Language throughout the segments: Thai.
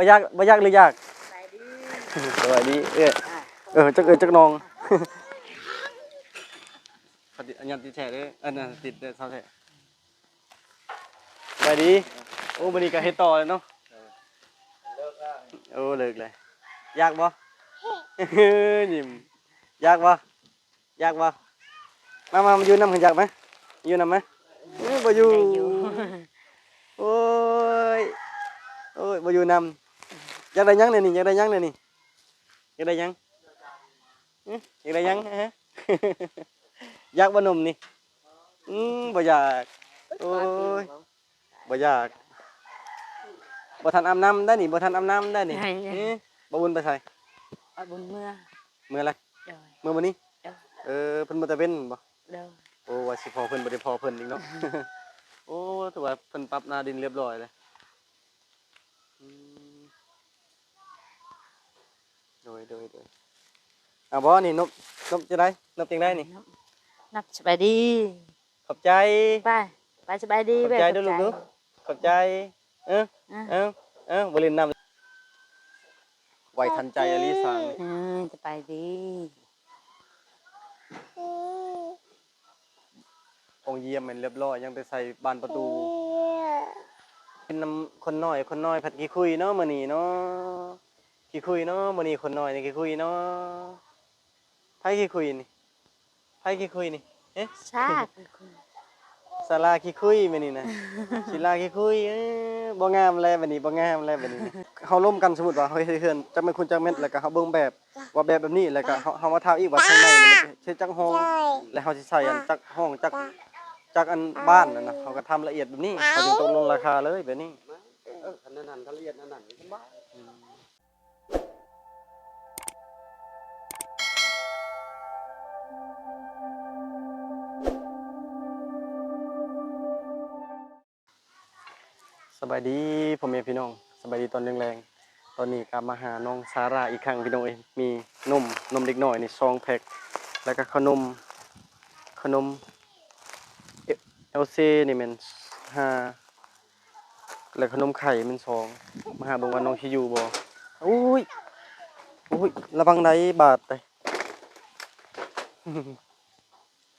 บ่ยากบ่ยากหรือยากไปดิสวัสดีเอ้ยเออจักเอ้ยจักน้องเขาติดอันยันติดแฉเด้ออันนั้นติดเด้อเท่าแท้สวัสดี โอ้บันนี้ก็เฮ็ดต่อเลยเนาะโอ้เลิกเลยยากบ่ ยิ้มยากบ่ยากบ่มามามาอยู่นำกันยากไหมอยู่นำไหมเอ้ยบ่อยู่ ได้อยู่ โอ้ย โอ้ยบ่อยู่นำ อยากได้หยังเลยนี่อยากได้หยังเลยนี่อยากได้หยังอื้ออยากได้หยังฮะอยากบ่หนมนี่อืมบ่อยากโอ้ยบ่อยากบ่ทันอาบน้ำได้นี่บ่ทันอาบน้ำได้นี่ได้อื้อบ่บุญไปใส่เอาบุญเมื่อเมื่อไรเด้อเมื่อมื้อนี้เด้อเออเพิ่นบ่ตะเว้นบ่เด้อโอ้ว่าสิพอเพิ่นบ่ได้พอเพิ่นอีกเนาะโอ้ถือว่าเพิ่นปรับหน้าดินเรียบร้อยเลยอืม โดยโดยโดยอะบ่นี่นบนบจะได้นบจังได้นี่นับนับสบายดีขอบใจไปไปสบายดีขอบเว้ยใจด้วยลูกเด้อขอบใจเอออะเออเออบ่เล่นน้ำไวทันใจอลิสางนี่เออสบายดีองค์เยี่ยมแม่นเรียบร้อยยังไปใส่บานประตูเป็นน้ำคนน้อยคนน้อยผัดขี้คุยเนาะมื้อนี้เนาะ ขี้คุยเนาะมื้อนี้คนน้อยนี่ขี้คุยเนาะไผขี้คุยนี่ไผขี้คุยนี่เอ๊ะชาติศาลาขี้คุยมื้อนี้นะศิลาขี้คุยเอ้อบ่งามแล้วบัดนี้บ่งามแล้วบัดนี้นะเฮาร่วมกันสมมุติว่าเฮาเฮ็ดเฮือนจักแม่นคุณจักแม่นแล้วก็เฮาเบิ่งแบบว่าแบบแบบนี้แล้วก็เฮาเฮามาถามอีกว่าข้างในนี่มันเฮ็ดจักห้องแล้วเฮาสิใส่อันจักห้องจักจักอันบ้านนั่นน่ะเฮาก็ทำละเอียดแบบนี้เขาจึงตกลงราคาเลยแบบนี้ เอออันนั้นนั่นเขาเรียนอันนั้นสบาย บายดีพ่อแม่พี่น้องสบายดีตอนแรงๆตอนนี้กลับมาหาน้องซาร่าอีกครั้งพี่น้องเอ้ยมีนมนมเด็กหน้อยนี่ซองแพ็คแล้วก็ขนมขนมเอลซีนี่มันห้าแล้วขนมไข่มันสองมาหาบิ่งว่าน้องสิอยู่บ่โอ้ยโอ้ยระวังไดบาดไป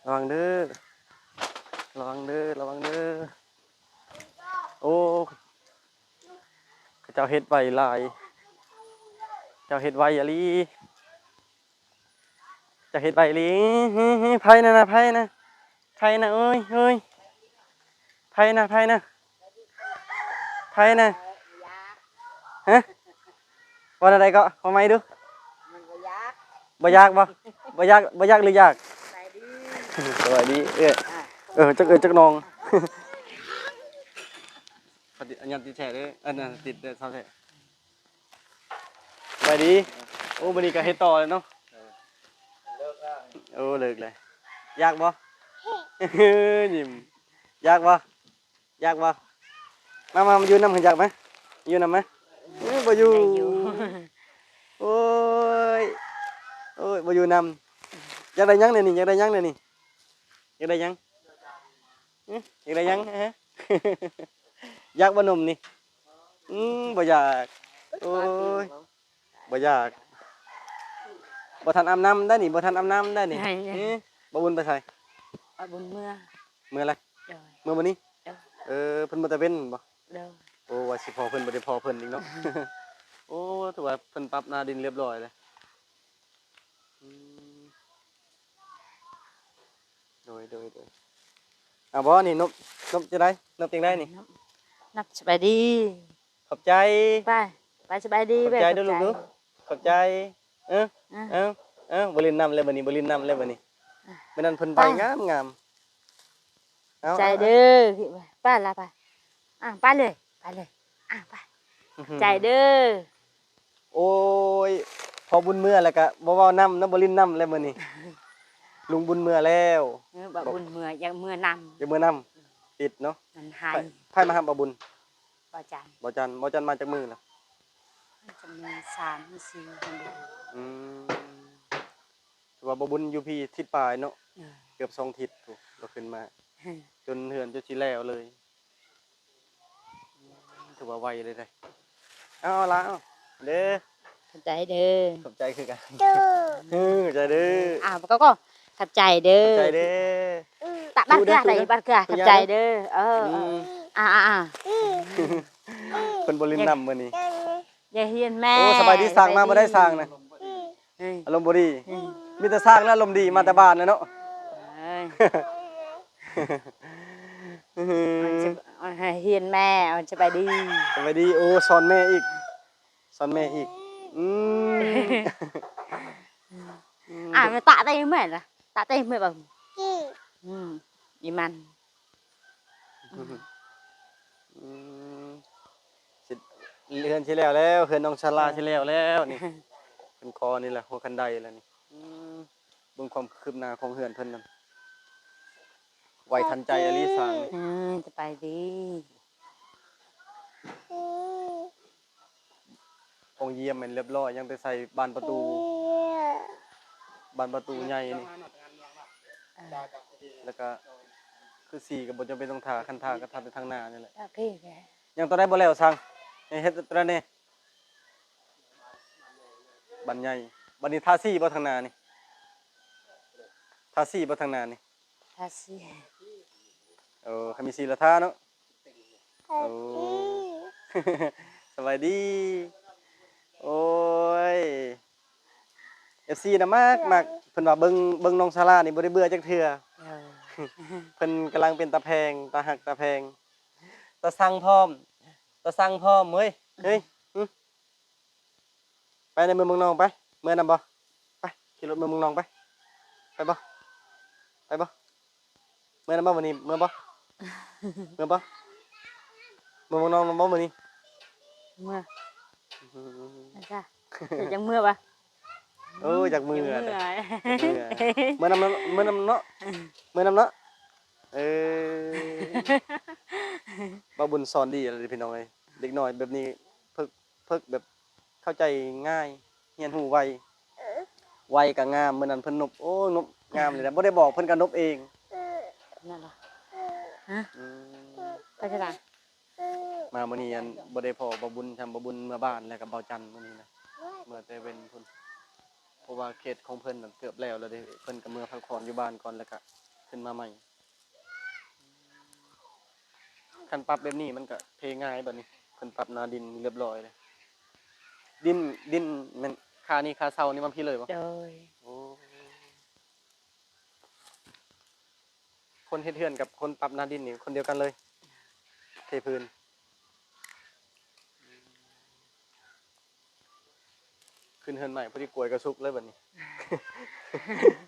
ระวังเด้อระวังเด้อระวังเด้อ โอ้เจ้าเฮ็ดไว้หลาย เจ้าเฮ็ดไว้อะลีเจ้าเฮ็ดไว้อีหลีไผนะนะไผนะไผนะเอ้ยเอ้ยไผนะไผนะไผนะฮะวันอะไรก็เอาไหมดูมันก็ยากบ่ยากบ่บ่ยากบ่ยากหรือยากสบายดีสวัสดีเอ้ยอะเออจักเอ้ยจักน้องเขา ติดอันยันติดแฉเด้ออันนั้นติดเด้อเท่าแท้สวัสดี โอ้บันนี้ก็เฮ็ดต่อเลยเนาะเลิกแล้วโอ้เลิกเลยยากบ่ ยิ้มยากบ่ยากบ่มามามาอยู่นำกันยากไหมอยู่นำไหมเอ้ยบ่อยู่ได้อยู่ โอ้ยโอ้ยบ่อยู่นำอยากได้หยังเลยนี่อยากได้หยังเลยนี่อยากได้หยังอื้ออยากได้หยังฮะ อยากบ่หนมนี่อืมบ่อยากโอ้ยบ่อยากบ่ทันอาบน้ำได้นี่บ่ทันอาบน้ำได้นี่ได้อื้อบ่บุญไปใส่เอาบุญเมื่อเมื่อไรเด้อเมื่อมื้อนี้เด้อเออเพิ่นบ่ตะเว้นบ่เด้อโอ้ว่าสิพอเพิ่นบ่ได้พอเพิ่นอีกเนาะ โอ้ถือว่าเพิ่นปรับหน้าดินเรียบร้อยเลยอืมโดยโดยโดยอะบ่นี่นบนบจะได้นบจังได้นี่นับ นับสบายดี ขอบใจ ไป ไปสบายดีขอบเว้ยใจด้วยลูกเด้อขอบใจ เอออะเออเออบ่ลินน้ำเลยบัดนี้บ่ลินน้ำเลยบัดนี้อะมื้อนั้นเพิ่นไปไปงามงามเอาใจเอาเด้อไป้าละไปอะไปเลยไปเลยอะไปอื้อหือใจเด้อ โอ้ย พอบุญเมื่อแล้วก็บ่เว้าน้ำนะบ่ลินน้ำเลยมื้อนี้ลุงบุญเมื่อแล้วเออบ่บุญเมื่อยังเมื่อนอย่าเมื่อน้ำ ติดเนาะำมันหาไผยไผมาหาบ่บุญบ่จันบ่จันบ่จันมาจากมือล่ะจะมีสามมีสี่คนเดียวอืมถือว่าบ่บุญอยู่พี่ทิศปลายเนาะเออเกือบสองทิศถูกเราขึ้นมาเออจนเหือนจนสิแล้วเลย ถือว่าไวเลยได้เอาเอาละเอาเด้อขอบใจเด้อขอบใจคือกันเออขอบใจเด้ออ่าก็ก็ขอบใจเด้ขอบอใจเด้อ ตะบ้านดูเกลืเด้ออไหนดูเด้อบ้านเกลือขอบใจเด้อเอออืเออมอ่าอ่าอ่าเพิ่นบ่ลินนำมื้อนี้อย่าเฮียนแม่โอ้สบายดีสร้างมาบ่ได้สร้างนะเอ้ยอารมณ์บ่ดีมีแต่สร้างแล้วอารมณ์ดีมาแต่บ้านแล้วเนาะเอ้ยเอาจะเอาให้เฮียนแม่เอาสบายดีสบายดีโอ้สอนแม่อีกสอนแม่อีกอืมอ่ามันตะได้ไหมล่ะตะได้ไหมบ่อืม อีมันอืมสิเรือนที่แล้วแล้วเฮือนน้องชาลาที่แล้วแล้วนี่เป็นคอนี่แหละหัวคันไดแล้วนี่อืมเบิ่งความคืบหน้าของเฮือนเพิ่นนั่นไวทันใจอลิสร้างนี่เออสบายดีองค์เยี่ยมแม่นเรียบร้อยยังแต่ใส่บานประตู บานประตูใหญ่นี่แล้วก็ คือสีก็บ่จำเป็นต้องทาคันทาก็ทาแต่ทางหน้านี่แหละโอเคแกยังตัวได้บ่แล้วสั่งให้เฮ็ดตัวนั้นนี่บันใหญ่บันนี้ทาสีบ่ทางหน้านี่ทาสีบ่ทางหน้านี่ทาสิเออเขามีสีละทาเนาะโอ้ สบายดี โอ้ย FC น่ะมากมากเพิ่นว่าเบิ่งเบิ่งน้องซาร่านี่บ่ได้เบื่อจักเทื่อ เออเพิ่นกำลังเป็นตาแพงตาหักตาแพงตาสั่งพร้อมตาสั่งพร้อมเฮ้ยเฮ้ยหึไปในเมืองเมืองนองไปเมื่อนำบ่ไปขี่รถเมืองเมืองนองไปไปบ่ไปบ่เมื่อนำบ่มื้อนี้เมื่อบ่เมื่อบ่เมืองเมืองนองนำบ่มื้อนี้เมื่อนะจ้ะยังเมื่อปะ เออจากมือยังอะเมื่อเมื่อนำเนาะเมื่อนำเนาะเมื่อนำเนาะเออบ่าบุญสอนดีอะไรพี่น้องเอ้ยเด็กน้อยแบบนี้เพิกเพิกแบบเข้าใจง่ายเรียนหูไวไวก็งามมื้อนั้นเพิ่นนบโอ้นบงามเลยนะบ่ได้บอกเพิ่นก็นบเองนั่นเหรออืมไปที่ไหนมามื้อนี้อันบ่ได้พอบ่บุญทำบ่บุญเมื่อบ้านแล้วก็เบาจันทร์มื้อนี้นะเมื่อแต่เว้นพุ่นเพ ราะว่าเขตของเพิ่นน่ะเกือบแล้วแล้วเด้เพิ่นก็เมื่อพักผ่อนอยู่บ้านก่อนแล้วก็ขึ้นมาใหม่คันปรับแบบนี้มันก็เทง่ายบัดนี้เพิ่นปรับหนาดินเรียบร้อยเลย ดินดินแมันค่านี่ค่าเช่านี่มันพี่เลยบ่โดยโอ้คนเฮ็ดเทือนกับคนปรับหนาดินนี่คนเดียวกันเลย เทพื้น ขึ้นเฮือนใหม่พอดีกล้วยกระซุกเลยบัดนี้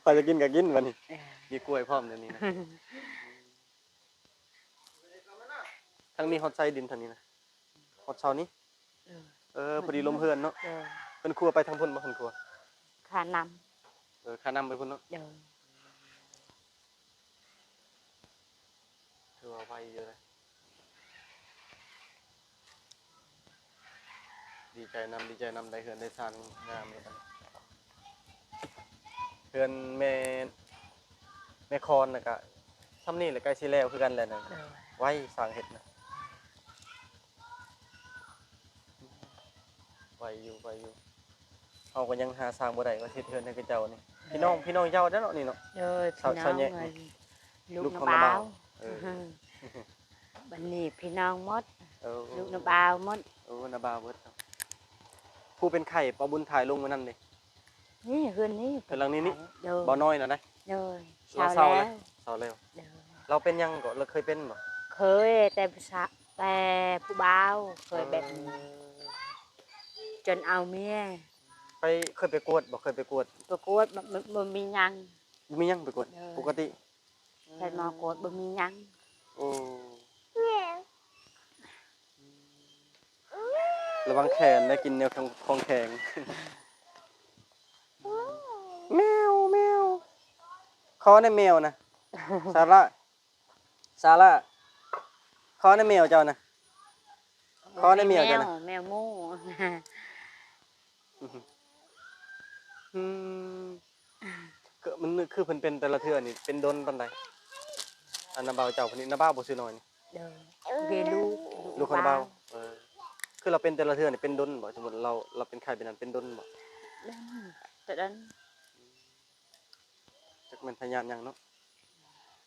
พอจะกินก็กินบัดนี้เออมีกล้วยพร้อมเดี๋ยวนี้นะทั้งนี้ฮอตไซดินทางนี้นะฮอตเช้านี้เออเออพอดีลมเฮือนเนาะโดยเพิ่นครัวไปทางพุ่นบ่เพิ่นครัวขานเออค่านำไปพุ่นเนาะำโดยถือว่าไวอยู่เลย ดีใจนำดีใจนำได้เฮือนได้สร้างงามเลยกันเฮือนแม่แม่คอนน่ะก็ซ้ำนี่แหละใกล้สิแล้วคือกันแหละน่ะโดยไว้สร้างเฮ็ดนะไวอยู่ไวอยู่เอาก็ยังหาสร้างบ่ได้ว่าเฮ็ดเฮือนให้กับเจ้านี่พี่น้องพี่น้องเจ้าเด้อเนาะนี่เนาะโดยสาวพี่น้สาอวงแยะเอ้ยลูลูกกของน้ำน้าบ่าบ่าววเออบันนี้พี่น้องหมดเออลูกน้ำบ่าวหมดโอ้นาบาวเบิดครับ ผู้เป็นไข่ปอบุญถ่ายลงมานั่นเลยนี่เฮือนนี่เฮือนหลังนี้นี่โดยบ่น้อยนะนะโดยเราเช้าเศร้าแล้แล้ววเศร้าแล้วโดยเราเป็นยังก็เราเคยเป็นบ่เคยแต่ผู้ชายแต่ผู้บ่าวเคยแบบนี้จนเอาเมียไปเคยไปกวดบ่เคยไปกวดประกวดบ่บ่บ่มีหยังบ่มียังไปกวดเออปกติแต่มากวดบ่มีหยังโอ้ ระวังแขนได้กินแนวของของแข็งแมวแมวขอในแมวนะซาร่าซาร่าขอในแมวเจ้านะขอได้เมียจ้ะนะแมวหมู่อืมก็มันคือเพิ่นเป็นแต่ละเทื่อนี่เป็นดนปานใดอันนาบ่าวเจ้าคนนี้นาบ่าวบ่ซื้อน้อยนี่เด้อเวลูลูกคนนาบ่าวเออ คือเราเป็นแต่ละเทื่อนี่เป็นดนบ่สมมุติเราเราเป็นไข้เป็นนั้นเป็นดนบ่เล่นแต่ดันจักแม่นพยาธิหยังเนาะ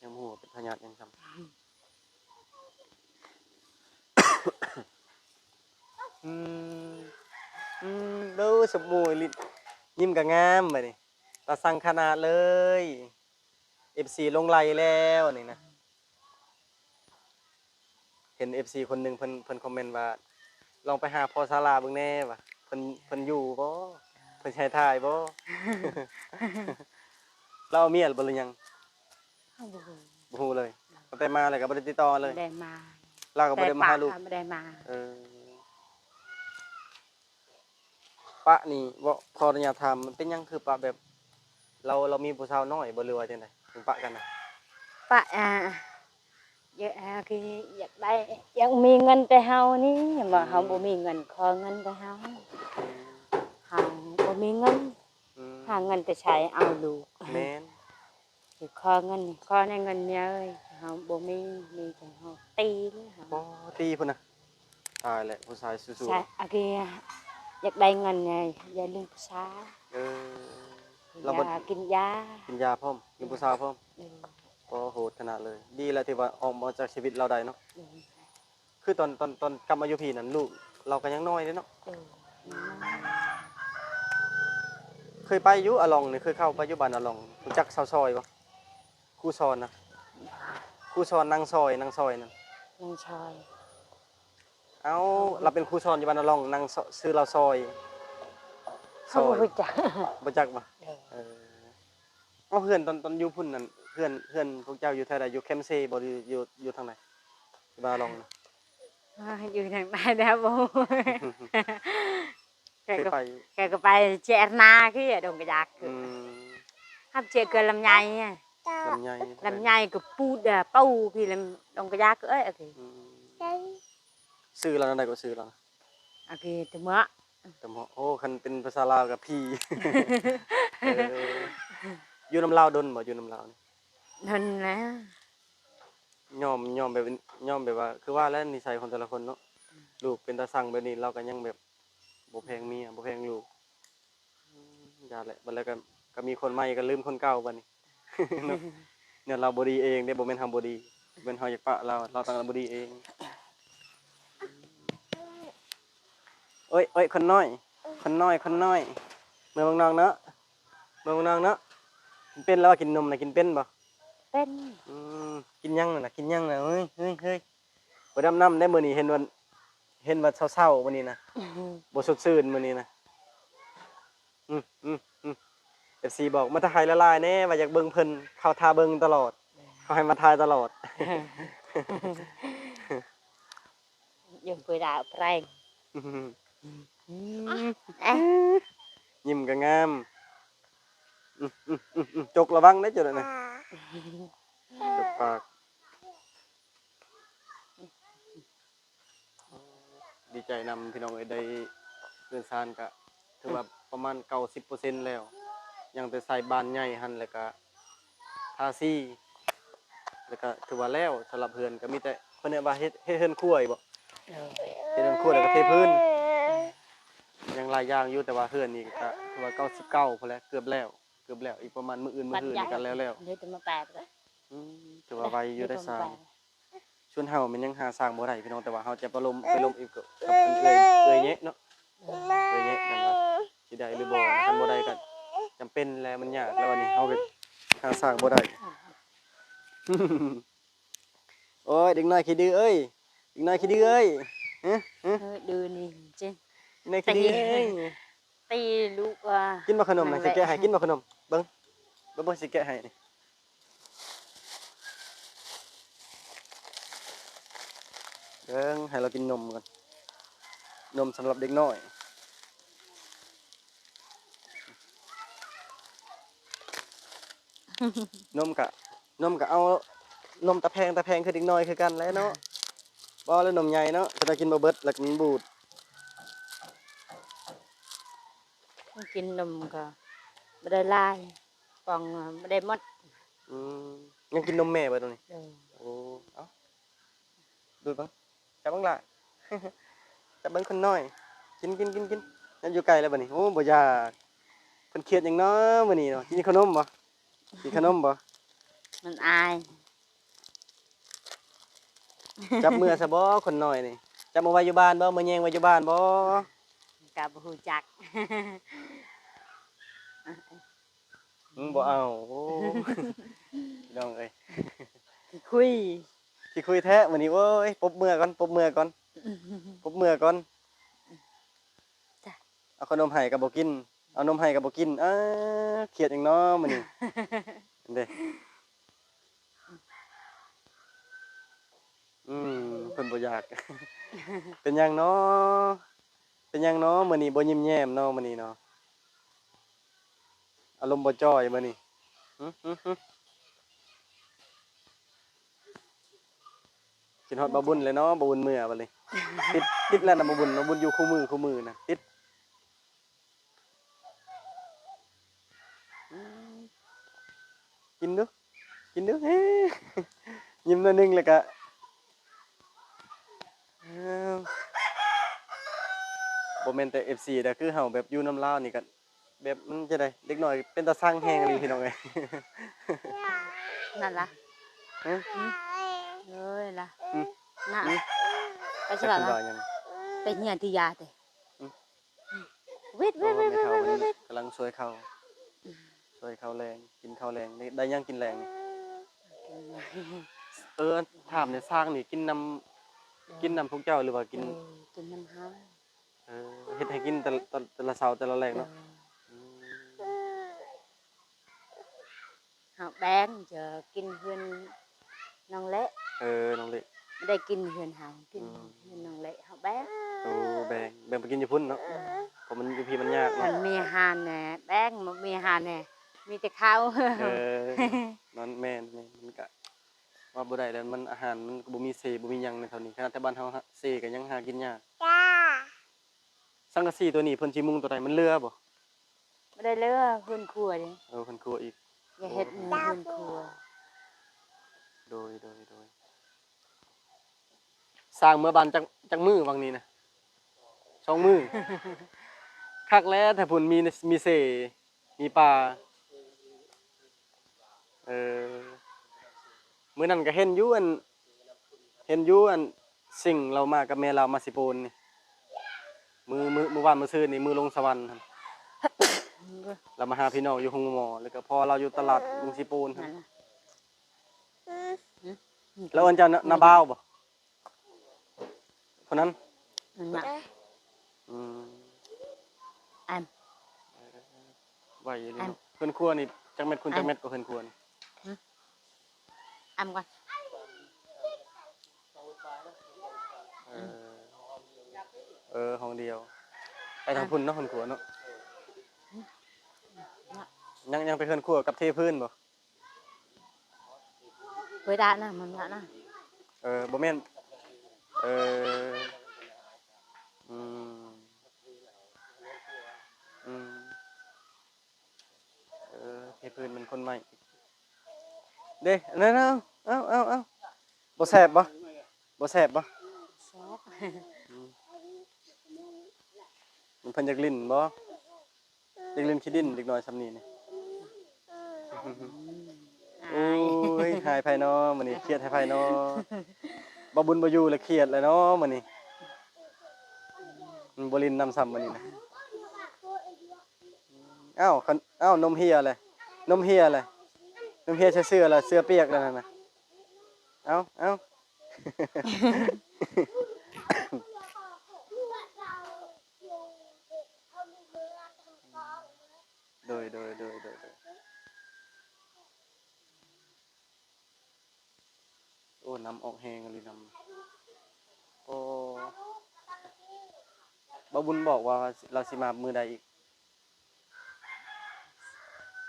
ยังบ่ฮู้ว่าเป็นพยาธิหยังซ้ำ อืมอืมดูสมูยลิยิ้มก็งามบัดนี้ตาสั่งขนาดเลย FC ลงไหลแล้วนี่นะ เห็น FC คนหนึงเพิ่นเพิ่นคอมเมนต์ว่า ลองไปหาพอศาลาเบิ่งแหน่ว่าเพิ่นเพิ่นอยู่บ่เพิ่นสิให้ถ่ายบ่ เราเอาเมียหรือบ่หรือยังเอาบ่ฮู้บ่ฮู้เลยตั้งแต่มาเลยก็บ่ได้ติดต่อเลยไม่ได้มาเราก็บ่ได้มาหาลูก แต่ปะไม่ได้มาเออปะนี่บ่ขออนุญาตถามมันเป็นหยังคือปะแบบ เราเรามีผู้สาวน้อยบ่หรือว่าจังไดถึงปะกันน่ะ ปะอ่า เยอะอ่าคืออยากได้อยากมีเงินแต่เฮานี่บ่เฮาบ่มีเงินขอเงินแต่เฮาเฮาบ่มีเงินอืมหาเงินแต่ใช้เอาลูกแม่นสิขอเงินนี่ขอในเงินเมียเอ้ยเฮาบ่มีมีแต่เฮาตีเลยเฮาบ่ตีพุ่นน่ะตายแหละผู้ชายสู้ใช่อาเกียอยากได้เงินไงอย่าลืมภาษาๆเออเราบ่ยากินยากินยาพร้อมกินผู้สาวพร้อม เออบ่โหดขนาดเลย ดีแล้วที่ว่าออกมาจากชีวิตเราได้เนาะเออคือตอนตอนตอนกลับมาอยู่พี่นั่นลูกเราก็ยังน้อยเด้เนาะเออเคยไปอยู่อะลองนี่เคยเข้าไปอยู่บ้านอะลองรู้จักชาวซอยบ่ครูสอนนะครูสอนนางซอยนางซอยนั่นน้องชายเอ้าเราเป็นครูสอนอยู่บ้านอะลองนางซซื้อเราซอยซเขาอยบ่รู้จักบ่จักบ่เออเออเอาเพื่อนตอนตอนอยู่พุ่นนั่น เพื่อนเพื่อนพวกเจ้าอยู่แถวใดอยู่แคมป์เซบ่หรืออยู่อยู่ทางไหนอยู่บ้านอะลองนะอยู่ทางใต้แล้วบ่ แกเคยก็ไปแกก็ไปเจรนาคือดงกระยักอืมฮับเจอเกินลำไยอะลำไยลำไยก็ปูดอะปูพี่ลำดงกระยักเอ้ยโอเคอืมซื้อแล้วนั่นใดก็ซื้อแล้วนะโอเคถึงเมื่อแต่หมอโอ้คันเป็นภาษาลาวกับพี่ เอออยู่น้ำลาวดนบ่อยู่น้ำลาวนี่ นั่นนะยอมยอมแบบยอมแบบว่า คือว่าแล้วนิสัยของแต่ละคนเนาะลูกเป็นตาสั่งแบบนี้เราก็ยังแบบบ่แพงเมียบ่แพงลูกอย่าแหละบัดแล้วก็ก็มีคนใหม่ก็ลืมคนเก่าบัดนี้เนาะเนี่ยเราบ่ดีเองเด้บ่แม่นเฮาบ่ดีเป็นเฮาอยากปะเราเราตั้งบ่ดีเองโอ้ยโอ้ยคนน้อย คนน้อยคนน้อยเมืองน้องเนาะเมืองน้องเนาะกินเป็นแล้วกินนมนะกินเป็นบ่ เป็นอืมกินยังน่ะกินยังน่ะเฮ้ยเฮ้ยเฮ้ยบ่ดำน้ำได้มื้อนี้เห็นว่าเห็นว่าเศร้าๆมื้อนี้นะบ่สดชื่นมื้อนี้นะอืมอืมอืม FC บอกมาถ่ายละลายแน่ว่าอยากเบิ่งเพิ่นเขาทาเบิ่งตลอดเขาให้มาถ่ายตลอด ยังไปด่าแปลงอื้อหือเอ๊ะยิ้มก็งามอืมอืมอืมอืม จกระวังได้จุดนะจกปาก ดีใจนำพี่น้องเอ้ได้เงินซานก็ถือว่าประมาณ90%แล้ว ยังแต่ใส่บานใหญ่หันแล้วก็ทาซี่แล้วก็ถือว่าแล้วสำหรับเพื่อนก็มีแต่เพิ่นเรียว่าเฮ็ดเฮ็ดเฮือนครัวอีกบ่เออเฮ็ดเฮือนครัวแล้วก็เทพื้นยังหลายอย่างอยู่แต่ว่าเฮือนนี่ก็ถือว่า99พอแล้วเกือบแล้ว เกือบแล้วอีกประมาณมื้ออื่นมื้ออื่นนี่กันแล้วแล้วเดี๋ยวจะมาแปลเลยอืมถือว่าไวอยู่ได้สร้างชวนเฮามันยังหาสร้างบ่ได้พี่น้องแต่ว่าเฮาจะไปลมไปลมอีกกับกับอันเอ้ยเอ้ยแยะเนาะเอ้ยแยะกันว่าสิได้หรือบ่คันบ่ได้ก็จำเป็นแล้วมันยากแล้ววันนี้เฮาก็หาสร้างบ่ได้โอ้ยเด็กน้อยขี้ดื้อเอ้ยเด็กน้อยขี้ดื้อเอ้ยฮะฮะเออดูนี่จริงเด็กน้อยขี้ดื้อเอ้ยตีลูกว่ากินบ่ขนมน่ะนั่สินแหละแกะให้กินบ่ขนมเบิ่งเบิ่งเบิ่งสิแกะให้นี่เบิ่งให้เรากินนมก่อน นมสำหรับเด็กน้อย นมกะ นมกะเอา นมตะแพงตะแพงคือเด็กน้อยคือกันแหล้วเนาะบ่แล้วนมใหญ่เนาะจะได้กินบ่เบิดแล้วก็มันบูด กินนมก็ไม่ได้ลาย ปองไม่ได้หมดอืมยังกินนมแม่เบิดตรงนี้เออโอ้เอ้าดูดบ้างจับบ้างล่ะ จับเบิ่งคนน้อย กินกินกินกินนั่นอยู่ไกลแล้วบัดนี้โอ้บ่อยากเพิ่นเครียดหยังเนาะมื้อนี้เนาะกินขนมบ่กินขนมบ่มันอายจับมือซะบ่คนน้อยนี่จับมาไว้อยู่บ้านบ่มาแยงไว้อยู่บ้านบ่ กับหูจัก อืมบ่เอาโอ้พี่น้องเอ้ยคุยสิคุยแท้มื้อนี้โอ้ยปรบมือก่อนปรบมือก่อนปรบมือก่อนจ้ะเอาขนมให้ก็บ่กิน เอานมให้ก็บ่กินอ้าเครียดหยังเนาะมื้อนี้เด้อืมเพิ่นบ่อยาก เป็นหยังเนาะเป็นหยังเนาะมื้อนี้บ่ยิ้มแย้มเนาะมื้อนี้เนาะ อารมณ์บ่จ้อยมื้อนี้หึหึหึกินฮอดบ่บุญเลยเนาะบ่บุญมื้อบัดนี้ติดติดแล้วนะบ่บุญบ่บุญอยู่คู่มือคู่มือนะติดกินดูกินดูเฮ้ยิ้มหนิดนึงแล้วก็เอ้าบ่แม่นแต่ FC แต่คือเฮาแบบอยู่น้ำลาวนี่ก็ แบบมันจะได้เด็กน้อยเป็นตาสร้างแฮงอีหลีพี่น้องเอ้ย นั่นล่ะฮะเอ้ยล่ะอืม น่ะอืมไปจัฉกลาดเพิ่นล่ะว่าหยัง ไปเหียที่ยาเตะอืมวิทย์เพวิราะทย์ว่าวิทแม่ย์วิเฒ่าทย์วิทย์มันกำลังช่วยเขาช่วยเขาแรงกินข้าวแรงได้ได้ยังกินแรงเออถามในสร้างนี่กินน้ำกินน้ำพวกเจ้าหรือว่ากินเออกินน้ำเฮาเออเฮ็ดให้กินแต่ละแต่แต่ละเช้าแต่ละแรงเนาะม เฮาแบงเจอกินเฮือนน้องเละเออน้องเล็กไม่ได้กินเฮือนเฮากินอืมเฮือนน้องเละเฮาแบงโอ้แบ่งแบ่งไปกินอยู่พุ่นเนาะเพราะมันอยู่พี่มันยากมัเนาะนมีอาหารแหน่แบงมันมีอาหารแหน่มีแต่ข้าวเออนั่นแม่นแม่นมันก็ว่าบ่ได้แล้วมันอาหารมันก็บ่มีเซบ่มีหยังในเท่านี้ขนาดแต่บ้านเฮาฮะเซก็ยังหากินยากจ้าสังกะสีตัวนี้เพิ่นสิมุงตัวใดมันเรือบ่ไม่ได้เลือเฮือนครัวเด้เออเพิ่นกลัวอีก อย่าเฮ็ดเฮือนครัวโดยโดยโดยสร้างเมื่อบานจักจักมือวังนี้นะสองมือ คักแล้วแต่พุ่นมีมีเสมีปลาเออมื้อนั้นก็เห็นอยู่อันเห็นอยู่อันสิ่งเรามากับแม่เรามาสิโปนนี่มือมือมือวานมือซื่อนี่มือลงสวรรค์หั่น เรามาหาพี่น้องอยู่หงหมอแล้วก็พอเราอยู่ตลาดลุงสิโปนหั่นั่นนล่ะแล้วอันเจ้าน่ะนาบ้าวบ่คนนั้นนั่นน่ะอืมอันไหวอยู่นี่อันเนาะเพิ่นครัวนี่จักเม็ดคุณอันจักเม็ดก็เพิ่นครัวนี่อำก่อนเออเออห้องเดียว ไปทางพุ่นเนาะเพิ่นครัวเนาะ ยังยังไปเพิ่นครัวกับเทพื้นบ่ เวลานะมันละนะเออบ่แม่นเอออืมอืมเออเทพื้นมันคนใหม่ เด้นั่นเอาเอาเอาเอาบ่แซ่บบ่บ่แซ่บบ่แซ่บมันเพิ่นอยากลิ้นบ่อยากลิ้นขี้ดินเด็กน้อยซำนี้นี่อาย โอ้ยหายไผเนาะมื้อนี้เครียดให้ไผเนาะบ่บุญบ่อยู่แล้วเครียดเลยเนาะมื้อนี้มันบ่ลิ้นนำซ้ำมื้อนี้นะอ้าวคันอ้าวนมเฮียเลยนมเฮียเลยนมเฮียใส่เสื้อละเสื้อเปียกแล้วนั่นน่ะเอ้าเอ้า โดยโดยโดยโดยโดยโอ้น้ำออกแหงเลยน้ำโอ้บาบุญบอกว่า เราสิมามือใดอีก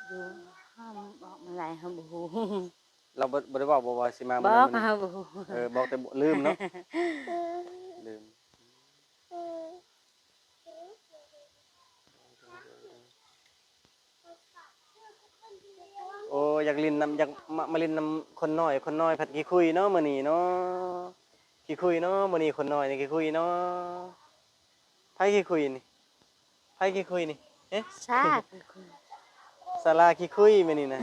ดูห้ามบอกมาหลายห้ามบูเราบ่บ่ได้บอกว่าสิมาบมือใดกมื้อห้านี้มบูเออบอกแต่บ่ลืมเนาะลืมโอ้อยากลินน้ำอยากมามาลินน้ำคนน้อย คนน้อยผัดขี้คุยเนาะมื้อนี้เนาะขี้คุยเนาะมื้อนี้คนน้อยนี่ขี้คุยเนาะไผขี้คุยนี่ ไผขี้คุยนี่เอ๊ะซาดศาลาขี้คุยแม่นี่นะ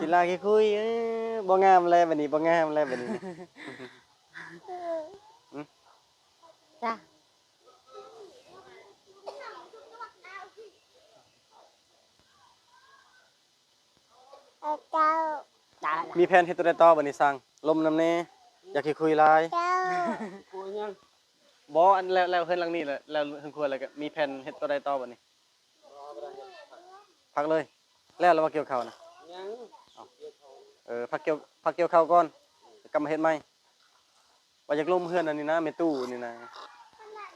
ศิลาขี้คุยเอ้อบ่งามแล้วบัดนี้บ่งามแล้วบัดนี้นะจ้าจ้าละมีแผนเฮ็ดตัวใดต่อบัดนี้สร้างลมน้ำแน่อยากขี้คุยหลายกูยัง บ่อันแล้วแล้วเฮือนหลังนี้แหละแล้วเฮือนครัวแล้วก็มีแผนเฮ็ดตัวใดต่อบัดนี้รอบ่ได้เฮ็ดพักเลย แล้วเรามาเกี่ยวข้าวนะยังเออพักเกี่ยวพักเกี่ยวข้าวก่อนกลับมาเฮ็ดใหม่ว่าอยากลมเฮือนอันนี้นะแม่ตู้นี่นะ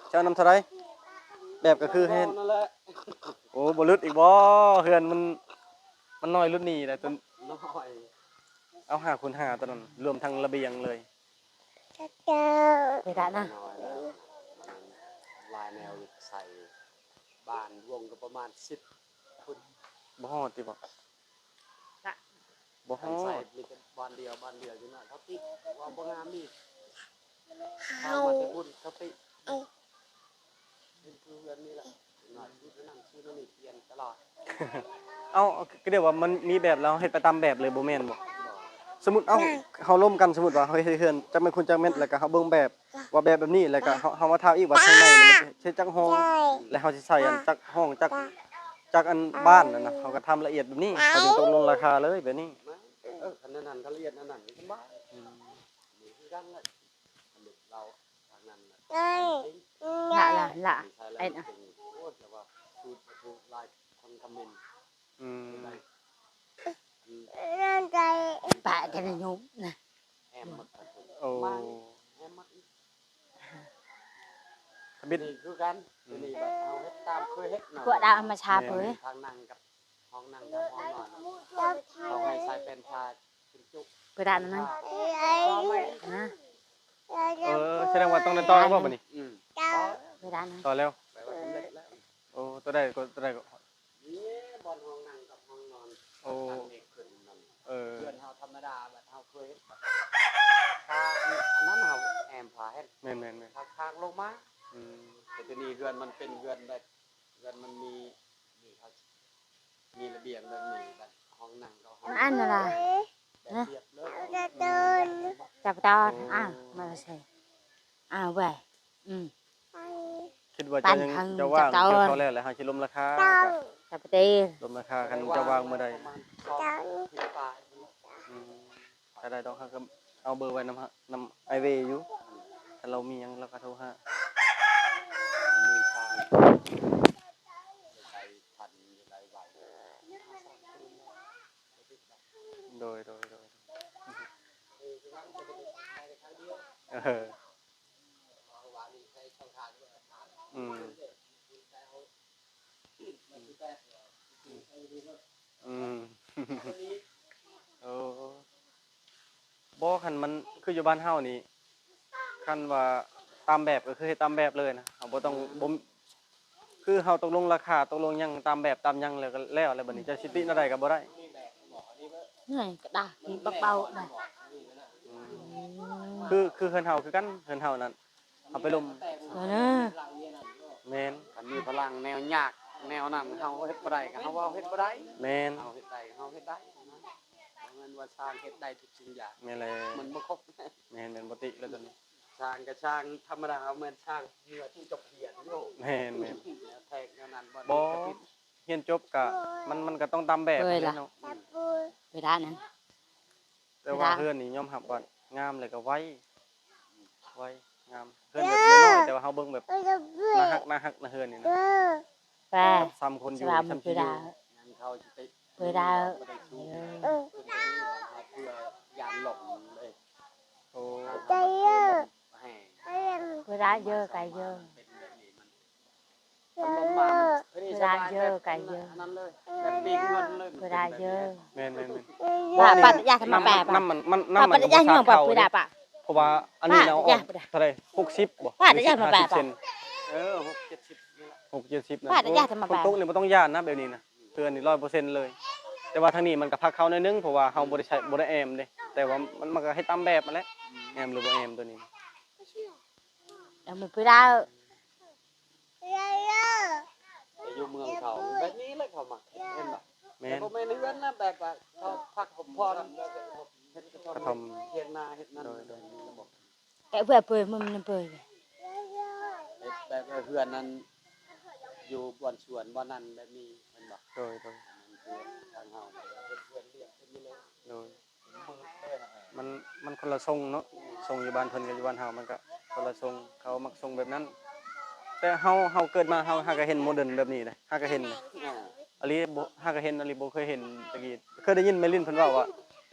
เจ้านำเท่าไหร่แบบก็คือให้รนั่นแหละโอ้บ่ลึดอีกบ่เฮือนมันมันน้อยรุ่นนี้แหละจนน้อยเอาหาคูณหาตอนนั้นรวมทั้งระเบียงเลยไปละนะน้อยแล้วมันลายแนวใส่บ้านวงก็ประมาณ10ฟุตบ่ฮอดติบ่บ่ฮคัอนใส่ดมีแต่บ้านเดียวบ้านเดียวอยู่น่ะเขาติว่าบ่งามนี่เข้ามาที่บุญเขาติเป็นคือเรือนนี่แหละหน่อยชื่อนั่นชื่อนั่นนี่เปลี่ยนตลอด เอ้าก็เดี๋ยวว่ามันมีแบบแล้วเฮ็ดไปตามแบบเลยบ่แม่นบ่บอก สมมุติเอ้าเฮาร่วมกันสมมุติว่าเฮาเฮ็ดเฮือนจักแม่นคุณจักแม่นแล้วก็เฮาเบิ่งแบบว่าแบบแบบนี้แล้วก็เฮาเฮามาทาอีกว่าข้างในนี่มันเฮ็ดจักห้องแล้วเฮาสิใส่อันจักห้องจักจักอันบ้านนั่นน่ะเฮาก็ทำละเอียดแบบนี้เขาถึงตกลงราคาเลยแบบนี้นะเออคันนั้นนั่นเขาเรียนนั่นนั่นนี่สบายนี่คือกันเลยอันนี้เราทางนั้นน่ะจริงละละละใช่แล้วไอ้จนะริงโอ้แต่ว่าสูตรสูตรลายคนคอมเมนต์อืม ได้อืมปะจะได้ยุ่งนะแอมหมดครับผมโอ้มาแอมหมดอีกบิดนี่คือกันตัวนี้แบบเอาเฮ็ดตามเคยเฮ็ดหน่อยพวกดาวเอามาชาเผยทางนั่งกับห้องนั่งกับห้องนอนเขาให้ใส่เป็นชาเป็นจุกไปละนั่นนะนะเออแสดงว่าต้องได้ต่อแล้วบ่บัดนี้อืมไปละนะต่อแล้วแปลว่าสำเร็จแล้วโอ้ตัวใดก็ตัวใดก็นี่บอลห้องนั่งกับห้องนอนโอ้ ออ เพื่อนเฮาธรรมดาแบบเฮาเคยเฮ็ดแบบถ้าอันนั้นเฮาแอมพาเฮ็ดแม่นแม่นแม่นทางทางลงมาอืมแต่ทีนี้เรือนมันเป็นเรือนแบบเรือนมันมีมีเขามีระเบียงแบบนี้แบบห้องนั่งกับห้องอันอะไรแบบเรียบเลยจับตอนอ้าวมาใส่อ้าวเว้ยอืม คิดว่าปั่จะนยังทางจะว่างจับเกี่ยวเตาเขาแล้วแหละเฮาสิลมราคาก็ จับตีลมราคากันจะว่างเมื่อใดประมาณสองถึงปลายอืมถ้าได้ต้องเขาก็เอาเบอร์ไว้นำฮะนำไอเวอยู่ถ้าเรามีหยังเราก็โทรหามีทางใจทันใจไหวโดยโดยโดยคือว่ามันจะเป็นใช้ครั้งเดียวเออเพราะว่านี่ใช้ช่องทางด้วยอืม อืมโอ้บ่คันมันคืออยู่บ้านเฮานี่คันว่าตามแบบก็คือเฮ็ดตามแบบเลยนะเฮาบ่ต้องบ่มคือเฮาตกลงราคาตกลงหยังตามแบบตามหยังแล้วก็แล้วแล้วบัดนี้จะสิติอะไรก็บ่ได้เหนื่อยก็ได้กินเบาๆได้อืมคือคือเฮือนเฮาคือกันเฮือนเฮานั่นเอาไปลมเดี๋ยวนะแม่นอันนี้พลังแนวยาก แนวนั้นเฮาเฮ็ดบ่ได้ก็เฮาว่าเฮ็ดบ่ได้แม่นเฮาเฮ็ดได้เฮาเฮ็ดได้นะเพราะงั้นว่าสร้างเฮ็ดได้ทุกสิ่งอย่างแม่นแหละมันบ่ครบแม่นแม่นบ่ติแล้วตอนนี้ช่างก็ช่างธรรมดาเหมือนช่างเหงื่อที่จบเขียนโยแม่นแม่นแทกแนวนั้นบ่บ่ได้ผิดเรียนจบก็มันมันก็ต้องตามแบบนั่นแหละเนาะไปละนั้นแต่ว่าเวลาเพื่อนนี่ยอมรับว่างามเลยก็ไว้ไว้งามเพื่อนแบบน้อยๆแต่ว่าเฮาเบิ่งแบบน่าฮักน่าฮักนะเฮือนนี่นะ ไปกับซ้ำคนอสยู่ลามซ้ำไปที่อยู่ละงั้นเขาจะไปไปละบ่ได้สู้เออขึ้นไปนี่มาเพื่อยานหลงเลยโอ้ใจเยอะแห่ไปละเยอะไก่เยอะเป็นแบบนี้มันมันลงมามันเวลาเยอะไก่เยอะนนั้นเลยแบบปีกเงินเลยเวลาเยอะแม่นแม่นแม่นป้าป้าอยากทำมาแปะน้ำมันมันป้าน้ำมัป้านอยากบ่ทำมาแปะเข้าไปเด้ละป้าเพราะว่าอันนี้เราอป้าอกอยากไปเท่าไหร่60บ่ป้าอยากมาแปะ50เซนเออหกเจ็ดสิ บนี่แหละ6 70นะป้าอยากทำมาแปะตกๆนี่บ่ต้องย่านนะแบบนี้นะเพื่อนนี่100%เลย แต่ว่าทางนี้มันก็พักเข้าหน่อยนึงเพราะว่าเฮาบ่ได้ใช้บ่ได้แอมเด้แต่ว่ามันมันก็ให้ตามแบบมาแหล้วแอมหรือบ่แอมตัวนี้เดี๋ยวมันไปละเมืองเขาแบบนี้เลยเขามักเห็นบ่แม่แต่นบ่แม่นเฮือนนะแบบว่าเขาพักผมพรเฮ็ดกระกระท่ท่ออมมเทียงนาเฮ็ดนั่นโดยโดยระบบ แต่เพื่อเปิดมันมันเปิดเฮ็ดแบบว่าเฮือนนั้น อยู่บ่อนสวนบ่อนนั้นแบบนี้แมันบ่โดยโดยมันคือทางเฮาเฮ็ดเฮือนเรียบเป็นนี่เลยโดยมันมันคนละทรงเนาะทรงอยู่บ้านเพิ่นกับอยู่บ้านเฮามันก็คนละทรงเขามักทรงแบบนั้น แต่เฮาเฮาเกิดมาเฮาเฮาก็เห็นโมเดิร์นแบบนี้นะเฮาก็เห็นอ่าอลีบ่เฮาก็เห็นอลีบ่เคยเห็นตะกี้เคยได้ยินแม่ลินเพิ่นเว้าว่า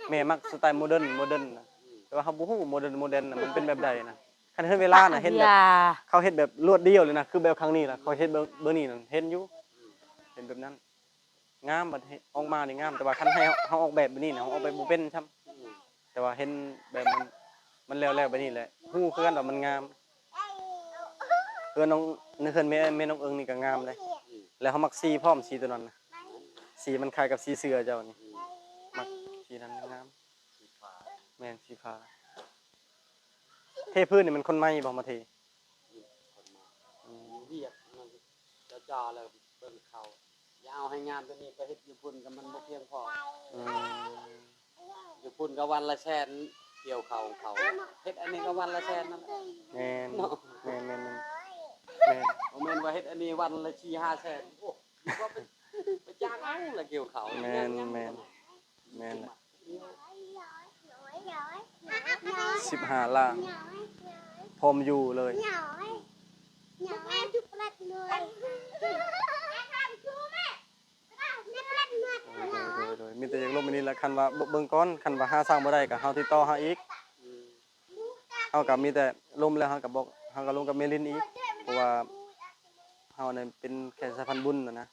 แม่มักสไตล์โมเดิร์นโมเดิร์นนะแต่ว่าเฮาบ่ฮู้โมเดิร์นโมเดิร์นน่ะมันเป็นแบบใดนะ คันเห็นเวลาน่ะเห็นแบบอย่าเขาเฮ็ดแบบรวดเดียวเลยนะคือแบบครั้งนี้ล่ะเขาเฮ็ดเบอร์เบอร์นี้นั่นเห็นอยู่เห็นแบบนั้นงามบัดเฮ็ดออกมานี่งาม แต่ว่าคันให้เฮาออกแบบแบบนี้น่ะเฮาออกแบบบ่เป็นซ้ำแต่ว่าเห็นแบบมันมันแล้วๆแบบนี้แหละฮู้คือกันว่ามันงามเพื่อนน้องนึกเพิ่นแม่แม่น้องเอิงนี่ก็งามเลยแล้วเขามักสีพร้อมสีตัวนั้นนะสีมันคล้ายกับสีเสือเจ้านี่มักสีนั้นงามแม่นสีฟ้า เทพื้นนี่มันคนใหม่บ่มาเทคนมาเรียกมันจะจอแล้วเบิ่งเขาอย่าเอาให้งานตัวนี้ไปเฮ็ดญี่ปุ่นกับมันบ่เพียงพออืมญี่ปุ่นก็วันละแสนเกี่ยวเขาเขาเฮ็ดอันนี้ก็วันละแสนนั่นแหละแม่นเนาะแม่นแม่นแม่นแม่นบ่แม่นว่าเฮ็ดอันนี้วันละ4 5แสนโอ้คิดว่าไปไปจ้างเอาละเกี่ยวเขาแม่นแม่นแม่นแหละ สิบห้าล่าง พรมอยู่เลยโดยโดยมีแต่อยากลบไปนี่ละคันว่าเบิ่งก่อนคันว่าหาสร้างบ่ได้ก็เฮาติดต่อหาอีกเฮาก็มีแต่ลมแล้วเฮาก็บอกเฮาก็ลงกับเมลินอีกเพราะว่าเฮาเนี่ยเป็นแค่สะพานบุญนะนะ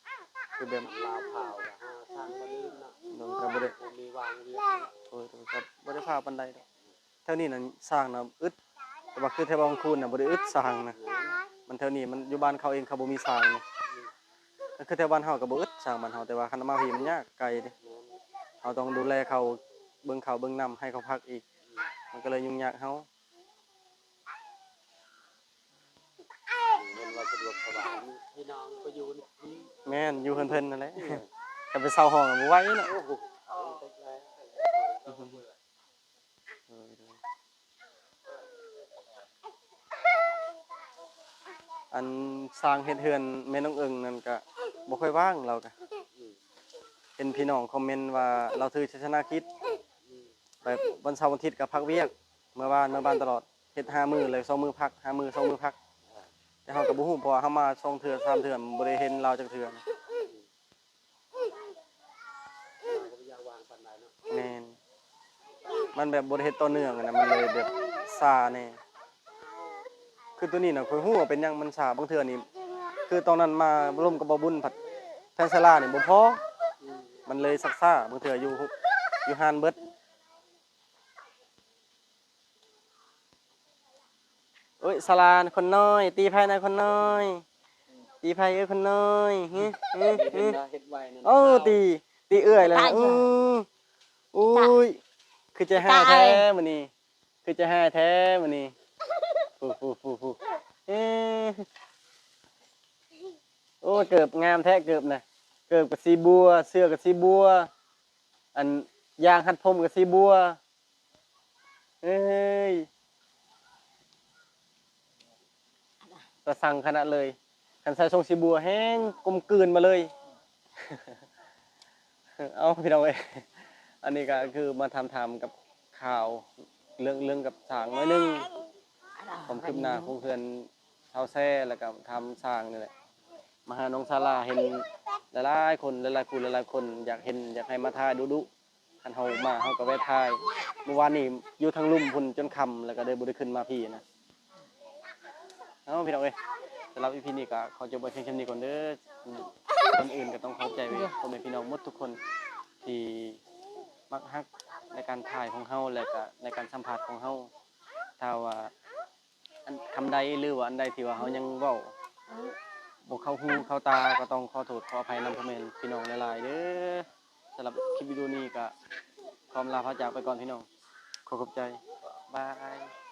คือแบบลาวเผาอะหาทางบ่ลื มเนาะโดนก็บ่ได้บ่มีวางเวียนโอ้ยก็บ่ได้พาปานใดดอกเท่านี้น่ะสร้างน่ะอึดแต่ว่าคือแถวบางคูนน่ะบ่ได้อึดสร้างนะมันเท่านี้มันอยู่บ้านเขาเองเขาบ่มีสร้างนี่ก็คือแถวบ้านเฮาก็บ่อึดสร้างบ้านเฮาแต่ว่าคันมาพี่มันยากไกลเด้เฮาต้องดูแลเขาเบิ่งเขาเบิ่งน้ำให้เขาพักอีก มันก็เลยยุ่งยากเฮาเงินว่าสะดวกสบายพี่น้องก็อยู่นี่แม่นอยู่เพิ่นๆนั่นแหละ ก็ไปเซาห้องอะบ่ไหวเนาะอันสร้างเฮ็ดเฮือนแม่น้องเอิงนั่นก็บ่ค่อยว่างเราก็เห็นพี่น้องคอมเมนต์ว่าเราถือชัชนะคิดแบบวันเสาร์วันอาทิตย์ก็พักเวียกเมื่อบ้านเมื่อบ้านตลอดเฮ็ดห้ามื้อเลยสองมื้อพักห้ามื้อสองมื้อพักแต่เฮาก็บ่ฮู้เพราะว่าเฮามาสองเทื่อสามเทื่อบ่ได้เห็นเราจักเทื่อนะ ก็ไม่อยากวางปันใดเนาะ แม่น มันแบบบ่ได้เฮ็ดต่อเนื่องอะนะมันเลยแบบซ่าแน่คือตัวนี้น่ะค่อยฮู้ว่าเป็นหยังมันซ่าบางเทื่อนี่คือตอนนั้นมาร่วมกับบ่บุญผัดแพนซาลานี่บ่พอมันเลยซักซ่าบางเทื่ออยู่อยู่ฮานเบิดเอ้ยศาลาคนน้อย ตีไพ่นายคนน้อย ตีไพ่เอ้ยคนน้อยฮึฮึเห็ฮึนนะเฮ็ดไว้นั่นโอ้ตีตีเอื้อยเลยนะอืออุ้ย คือจะห้าแท้มื้อนี้คือจะห้าแท้มื้อนี้ฟูฟูฟูฟูเอ๊ะโอ้เกิบงามแท้เกิบน่ะเกิบกับสีบัว เสื้อกับสีบัว อันยางหัดผมกับสีบัวเอ้ยกระสังขนาดเลยคันใส่ทรงสีบัวแห้งกลมกลืนมาเลย เอาพี่น้องเอ้ย อันนี้ก็คือมาทำทำกับข่าวเรื่องเรื่องกับสร้างน้อยหนึงผมคืบหน้าคงเพื่อนเท้าแซ่แล้วก็ทำสร้างนี่แหละมาหาน้องซาราเห็นหลายๆคนหลายๆคนหลายๆคนอยากเห็นอยากให้มาถ่ายดูดุคันเฮามาเฮาก็แวะถ่ายเมื่อวานนี้อยู่ทางลุ่มพุ่นจนค่ำแล้วก็ได้บ่ได้ขึ้นมาพี่นะเอาพี่น้องเอ้ยสำหรับ EP นี้ก็ขอจบไว้เพียงเท่นี้ก่อนเด้อคนอื่นก็ต้องเขอบใจไว้พ่อแม่พี่น้องหมดทุกคนที่ มักฮักในการถ่ายของเฮาและก็ในการสัมผัสของเฮาถ้าว่าอันคำใดหรือว่าอันใดที่ว่าเฮายังเว้าบ่เข้าหูเข้าตาก็ต้องขอโทษขออภัยนำพ่อแม่พี่น้องหลายๆเด้อสำหรับคลิปวิดีโอนี้ก็ขอลาพระจากไปก่อนพี่น้องขอขอบใจบาย